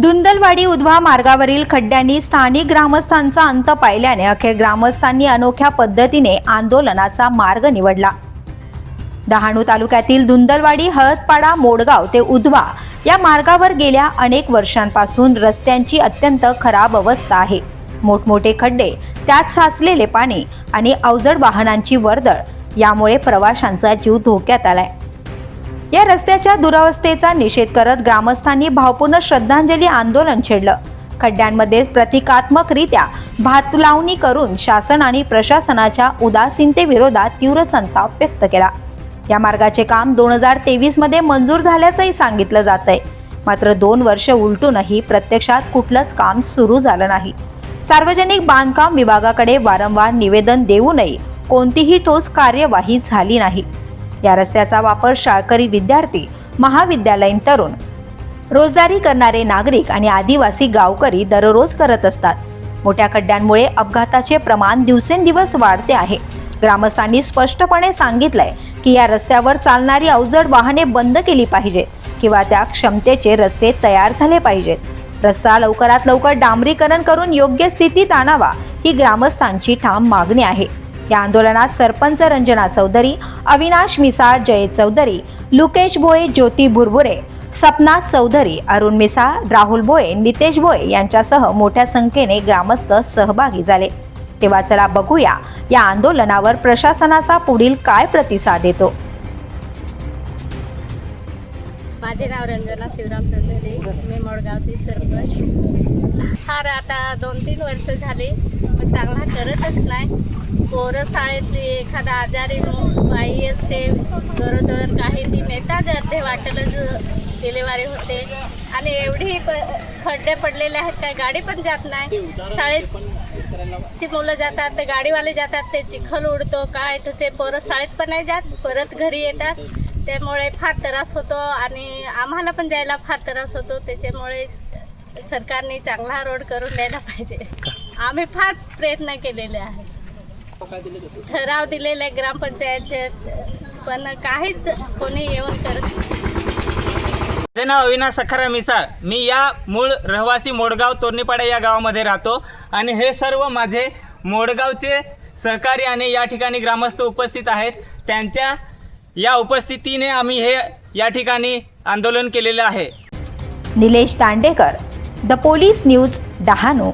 धुंदलवाडी उधवा मार्गावरील खड्ड्यांनी स्थानिक ग्रामस्थांचा अंत पाहिल्याने अखेर ग्रामस्थांनी अनोख्या पद्धतीने आंदोलनाचा मार्ग निवडला. डहाणू तालुक्यातील धुंदलवाडी हळदपाडा मोडगाव ते उधवा या मार्गावर गेल्या अनेक वर्षांपासून रस्त्यांची अत्यंत खराब अवस्था आहे. मोठमोठे खड्डे त्यात साचलेले पाणी आणि अवजड वाहनांची वर्दळ यामुळे प्रवाशांचा जीव धोक्यात आलाय. या रस्त्याच्या दुरावस्थेचा निषेध करत ग्रामस्थांनी भावपूर्ण श्रद्धांजली आंदोलन छेडलं. खड्ड्यांमध्ये प्रतिकात्मकरित्या भात लावणी करून शासन आणि प्रशासनाच्या उदासीनतेविरोधात तीव्र संताप व्यक्त केला. या मार्गाचे काम दोन हजार तेवीसमध्ये मंजूर झाल्याचंही सांगितलं जात आहे मात्र दोन वर्ष उलटूनही प्रत्यक्षात कुठलंच काम सुरू झालं नाही. सार्वजनिक बांधकाम विभागाकडे वारंवार निवेदन देऊनही कोणतीही ठोस कार्यवाही झाली नाही. या रस्त्याचा वापर शाळकरी विद्यार्थी महाविद्यालयीन तरुण. रोजदारी करणारे नागरिक आणि आदिवासी गावकरी दररोज करत असतात. मोठ्या खड्ड्यांमुळे अपघाताचे प्रमाण दिवसेंदिवस वाढते आहे. ग्रामस्थांनी स्पष्टपणे सांगितलंय की या रस्त्यावर चालणारी अवजड वाहने बंद केली पाहिजेत किंवा त्या क्षमतेचे रस्ते तयार झाले पाहिजेत. रस्ता लवकरात लवकर डांबरीकरण करून योग्य स्थितीत आणावा ही ग्रामस्थांची ठाम मागणी आहे. या आंदोलनात सरपंच रंजना चौधरी अविनाश मिसाळ जय चौधरी लुकेश भोये ज्योती बुरबुरे सपना चौधरी अरुण मिसाळ राहुल भोये नितेश भोये यांच्यासह मोठ्या संख्येने ग्रामस्थ सहभागी झाले. तेव्हा चला बघूया या आंदोलनावर प्रशासनाचा पुढील काय प्रतिसाद येतो माझे नाव रंजना शिवराम चौधरी मी मोडगावची सरपंच. फार आता दोन तीन वर्ष झाले चांगला करतच नाही. पोरं शाळेतली एखादा आजारी बाई असते गरोदर काही ती नेताच ते वाटेलच डिलेवारी होते. आणि एवढी प खड्डे पडलेले आहेत काय गाडी पण जात नाही. शाळेत ची मुलं जातात ते गाडीवाले जातात ते चिखल उडतो काय तर ते पोरं शाळेत पण नाही जात परत घरी येतात. त्यामुळे फार त्रास होतो आणि आम्हाला पण जायला फार त्रास होतो. त्याच्यामुळे सरकारने चांगला रोड करून द्यायला पाहिजे. आम्ही फार प्रयत्न केलेले आहेत. ठराव दिलेले ग्रामपंचायतचे पण काहीच कोणी येऊन करत नाही. माझे नाव अविनाश सखाराम मिसाळ. मी या मूळ रहिवासी मोडगाव तोरणीपाडा या गावामध्ये राहतो आणि हे सर्व माझे मोडगावचे सहकारी आणि या ठिकाणी ग्रामस्थ उपस्थित आहेत. त्यांच्या या उपस्थितीने आम्ही हे या ठिकाणी आंदोलन केलेलं आहे. Nilesh Dandekar the police news Dahanu.